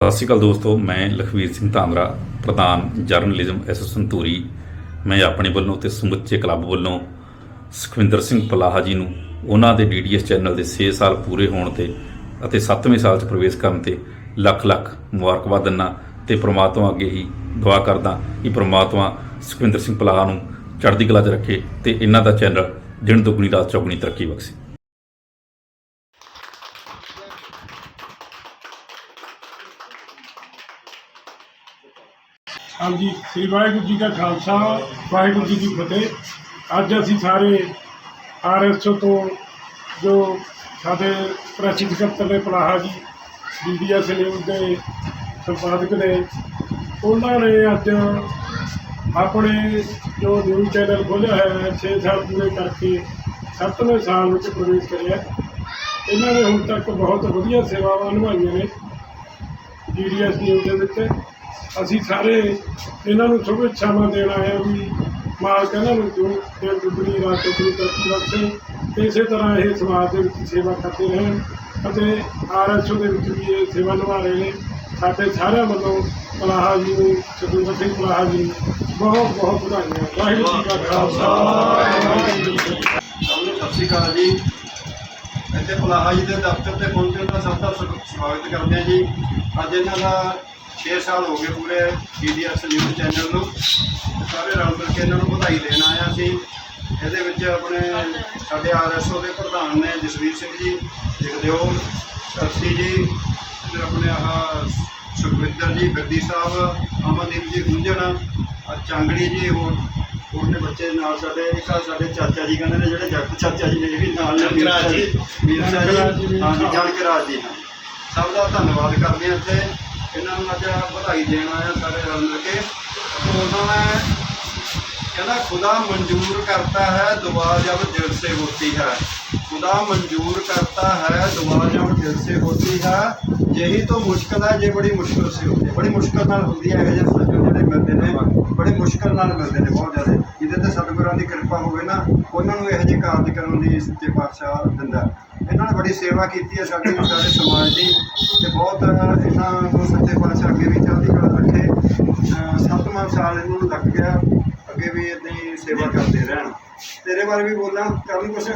ਸਤਿ ਸ਼੍ਰੀ ਅਕਾਲ ਦੋਸਤੋ, ਮੈਂ ਲਖਵੀਰ ਸਿੰਘ ਧਾਂਦਰਾ, ਪ੍ਰਧਾਨ ਜਰਨਲਿਜ਼ਮ ਐਸੋਸੀਏਸ਼ਨ ਧੂਰੀ। ਮੈਂ ਆਪਣੇ ਵੱਲੋਂ ਤੇ ਸਮੁੱਚੇ ਕਲੱਬ ਵੱਲੋਂ ਸੁਖਵਿੰਦਰ ਸਿੰਘ ਪਲਾਹਾ ਜੀ ਨੂੰ ਉਹਨਾਂ ਦੇ ਡੀਡੀਐਸ ਚੈਨਲ ਦੇ 6 ਸਾਲ ਪੂਰੇ ਹੋਣ ਤੇ ਅਤੇ 7ਵੇਂ ਸਾਲ 'ਚ ਪ੍ਰਵੇਸ਼ ਕਰਨ ਤੇ ਲੱਖ ਲੱਖ ਮੁਬਾਰਕਬਾਦ ਦਿੰਦਾ ਤੇ ਪ੍ਰਮਾਤਮਾ ਅੱਗੇ ਹੀ ਦੁਆ ਕਰਦਾ ਕਿ ਪ੍ਰਮਾਤਮਾ ਸੁਖਵਿੰਦਰ ਸਿੰਘ ਪਲਾਹਾ ਨੂੰ ਚੜ੍ਹਦੀ ਕਲਾ 'ਚ ਰੱਖੇ ਤੇ ਇਹਨਾਂ ਦਾ ਚੈਨਲ ਦਿਨ ਦੁਗਣੀ ਰਾਤ ਚੌਗਣੀ ਤਰੱਕੀ ਬਖਸ਼ੇ। ਹਾਂਜੀ, ਸ੍ਰੀ ਵਾਹਿਗੁਰੂ ਜੀ ਦਾ ਖਾਲਸਾ, ਵਾਹਿਗੁਰੂ ਜੀ ਕੀ ਫਤਿਹ। ਅੱਜ ਅਸੀਂ ਸਾਰੇ ਆਰਐਸਓ ਤੋਂ ਜੋ ਸਾਡੇ ਪ੍ਰੈਸਿਡ ਸਕੱਤਰ ਨੇ ਪਲਾਹਾ ਜੀ ਬੀਡੀਐਸ ਨਿਊਜ਼ ਦੇ ਸੰਪਾਦਕ ਨੇ, ਉਹਨਾਂ ਨੇ ਅੱਜ ਆਪਣੇ ਜੋ ਨਿਊਜ਼ ਚੈਨਲ ਖੋਲ੍ਹਿਆ ਹੈ 6 ਸਾਲ ਪੂਰੇ ਕਰਕੇ 7ਵੇਂ ਸਾਲ ਵਿੱਚ ਪ੍ਰਵੇਸ਼ ਕਰਿਆ। ਇਹਨਾਂ ਨੇ ਹੁਣ ਤੱਕ ਬਹੁਤ ਵਧੀਆ ਸੇਵਾਵਾਂ ਨਿਭਾਈਆਂ ਨੇ ਜੀਡੀਐਸ ਨਿਊਜ਼ ਦੇ ਵਿੱਚ। ਅਸੀਂ ਸਾਰੇ ਇਹਨਾਂ ਨੂੰ ਸ਼ੁਭੇच्छਾਵਾਂ ਦੇਣ ਆਏ ਹਾਂ ਵੀ ਮਾਲਕ ਇਹਨਾਂ ਨੂੰ ਜੋ ਤੇ ਦੁਗਣੀ, ਰਾਤ ਚੌਗੁਣੀ ਤਰੱਕੀ ਬਖਸ਼ੇ। ਇਸੇ ਤਰ੍ਹਾਂ ਇਹ ਸਮਾਜ ਦੇ ਵਿੱਚ ਸੇਵਾ ਕਰਦੇ ਰਹਿਣ ਅਤੇ ਆਰਐਸਓ ਦੇ ਵਿੱਚ ਵੀ ਇਹ ਸੇਵਾ ਨਿਭਾ ਰਹੇ ਨੇ। ਸਾਡੇ ਸਾਰਿਆਂ ਵੱਲੋਂ ਪਲਾਹਾ ਜੀ ਨੂੰ ਸਤਿੰਦਰ ਸਿੰਘ ਪਲਾਹਾ ਜੀ ਬਹੁਤ ਬਹੁਤ ਵਧਾਈਆਂ। ਵਾਹਿਗੁਰੂ ਜੀ ਕਾ ਖਾਲਸਾ। ਵਾਹਿਗੁਰੂ ਜੀ ਸਤਿ ਸ਼੍ਰੀ ਅਕਾਲ ਜੀ। ਇੱਥੇ ਪਲਾਹਾ ਜੀ ਦੇ ਦਫ਼ਤਰ ਤੇ ਪਹੁੰਚਣ ਦਾ ਸਭ ਦਾ ਸਵਾਗਤ ਕਰਦੇ ਹਾਂ ਜੀ। ਅੱਜ ਇਹਨਾਂ ਦਾ 6 ਸਾਲ ਹੋ ਗਏ ਪੂਰੇ ਡੀਡੀਐਸ ਨਿਊਜ਼ ਚੈਨਲ ਨੂੰ। ਸਾਰੇ ਰਲ ਮਿਲ ਕੇ ਇਹਨਾਂ ਨੂੰ ਵਧਾਈ ਦੇਣ ਆਏ ਸੀ। ਇਹਦੇ ਵਿੱਚ ਆਪਣੇ ਸਾਡੇ ਆਰਐਸਓ ਦੇ ਪ੍ਰਧਾਨ ਨੇ ਜਸਵੀਰ ਸਿੰਘ ਜੀ ਜਗਦੇਵ ਸਰਸੀ ਜੀ ਤੇ ਆਪਣੇ ਆਹ ਸੁਖਵਿੰਦਰ ਜੀ ਗੱਦੀ ਸਾਹਿਬ ਅਮਨਦੀਪ ਜੀ ਗੁੰਜਣ ਚਾਂਗੜੀ ਜੀ ਹੋਰ ਹੋਰ ਨੇ ਬੱਚੇ ਨਾਲ ਸਾਡੇ ਇੱਕ ਸਾਡੇ ਚਾਚਾ ਜੀ ਕਹਿੰਦੇ ਨੇ ਜਿਹੜੇ ਜਗਤ ਚਾਚਾ ਜੀ ਨੇ ਇਹ ਵੀ ਨਾਲ ਨੇ ਵੀਰ ਜੀ। ਵੀਰ ਸਾਹਿਬ ਜੀ ਹਾਂਜੀ ਜਾਣਕਰਾਜ ਜੀ ਹਾਂ ਸਭ ਦਾ ਧੰਨਵਾਦ ਕਰਦੇ ਹਾਂ ਇੱਥੇ। ਇਹਨਾਂ ਨੂੰ ਅੱਜ ਵਧਾਈ ਦੇਣ ਆਇਆ ਸਾਰੇ ਰਲ ਮਿਲ ਕੇ तो ਉਹਨਾਂ ਨੇ कहना खुदा मंजूर करता है दुआ जब दिल से होती है खुदा मंजूर करता है दुआ जब दिल से होती है यही तो मुश्किल है ये बड़ी मुश्किल से होती है बड़ी मुश्किल ਨਾਲ ਹੁੰਦੀ ਹੈ ਇਹ ਜਿਹੇ ਸੱਜਣ ਜਿਹੜੇ ਮਿਲਦੇ ਨੇ ਬੜੇ ਮੁਸ਼ਕਿਲ ਨਾਲ ਮਿਲਦੇ ਨੇ ਬਹੁਤ ਜ਼ਿਆਦਾ ਜਿਹਦੇ ਤੇ ਸਤਿਗੁਰਾਂ ਦੀ ਕਿਰਪਾ ਹੋਵੇ ਨਾ ਉਹਨਾਂ ਨੂੰ ਇਹੋ ਜਿਹੇ ਕਾਰਜ ਕਰਨ ਦੀ ਸੱਚੇ ਪਾਤਸ਼ਾਹ ਦਿੰਦਾ ਇਹਨਾਂ ਨੇ ਬੜੀ ਸੇਵਾ ਕੀਤੀ ਹੈ ਸਾਡੀ ਸਾਡੇ ਸਮਾਜ ਦੀ ਤੇ ਬਹੁਤ ਇਹਨਾਂ ਨੂੰ ਪਾਤਸ਼ਾਹ ਅੱਗੇ ਵੀ ਚੜ੍ਹਦੀ ਕਲਾ ਰੱਖੇ ਅਹ ਸੱਤਵਾਂ ਸਾਲ ਇਹਨਾਂ ਨੂੰ ਲੱਗ ਗਿਆ, ਅੱਗੇ ਵੀ ਇਦਾਂ ਹੀ ਸੇਵਾ ਕਰਦੇ ਰਹਿਣ। ਤੇਰੇ ਬਾਰੇ ਵੀ ਬੋਲਾਂ ਕਰਨ ਕੁਛ?